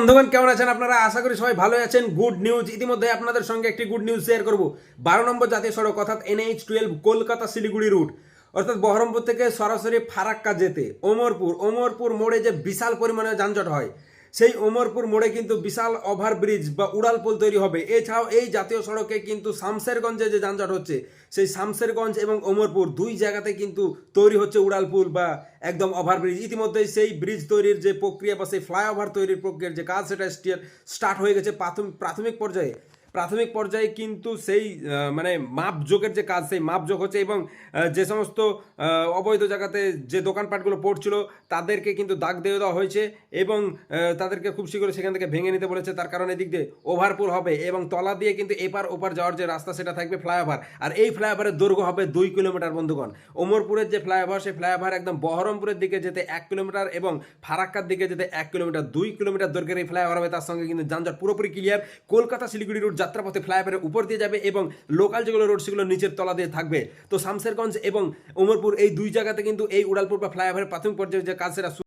বন্ধুগণ, কেমন আছেন আপনারা? আশা করি সবাই ভালো আছেন। গুড নিউজ ইতিমধ্যে আপনাদের সঙ্গে একটি গুড নিউজ শেয়ার করব। বারো নম্বর জাতীয় সড়ক, অর্থাৎ NH twelve Kolkata Siliguri route অর্থাৎ বহরমপুর থেকে সরাসরি ফারাক্কা যেতে। ওমরপুর ওমরপুর মোড়ে যে বিশাল পরিমাণে যানজট হয় সেই ওমরপুর মোড়ে কিন্তু বিশাল ওভারব্রিজ বা উড়ালপুল তৈরি হবে। এছাড়াও এই জাতীয় সড়কে কিন্তু শামশেরগঞ্জে যে যানজট হচ্ছে, সেই শামশেরগঞ্জ এবং ওমরপুর দুই জায়গাতে কিন্তু তৈরি হচ্ছে উড়ালপুল বা একদম ওভারব্রিজ। ইতিমধ্যেই সেই ব্রিজ তৈরির যে প্রক্রিয়া বা সেই ফ্লাইওভার তৈরির প্রক্রিয়ার যে কাজ, সেটা স্টার্ট হয়ে গেছে প্রাথমিক প্রাথমিক পর্যায়ে। প্রাথমিক পর্যায়ে কিন্তু সেই মানে মাপ যোগের যে কাজ, সেই মাপ যোগ হচ্ছে এবং যে সমস্ত অবৈধ জায়গাতে যে দোকানপাটগুলো পড়ছিল, তাদেরকে কিন্তু দাগ দিয়ে দেওয়া হয়েছে এবং তাদেরকে খুব শীঘ্রই সেখান থেকে ভেঙে নিতে বলেছে। তার কারণে দিক দিয়ে ওভারপুল হবে এবং তলা দিয়ে কিন্তু এপার ওপার যাওয়ার যে রাস্তা, সেটা থাকবে ফ্লাইওভার আর এই ফ্লাইওভারের দৈর্ঘ্য হবে দুই কিলোমিটার, বন্ধুগণ। ওমরপুরের যে ফ্লাইওভার সেই ফ্লাইওভার একদম বহরমপুরের দিকে যেতে এক কিলোমিটার এবং ফারাক্কার দিকে যেতে এক কিলোমিটার। দুই কিলোমিটার দৈর্ঘ্যের এই ফ্লাইওভার হবে, তার সঙ্গে কিন্তু যানজট পুরোপুরি ক্লিয়ার কলকাতা শিলিগুড়ি রোড যাত্রাপথে ফ্লাইওভারের উপর দিয়ে যাবে এবং লোকাল যেগুলো রোড সেগুলো নিচের তলা দিয়ে থাকবে। তো শামসেরগঞ্জ এবং ওমরপুর এই দুই জায়গাতে কিন্তু এই উড়ালপুর বা ফ্লাইওভারের প্রাথমিক পর্যায়ে যে কাজ সেটা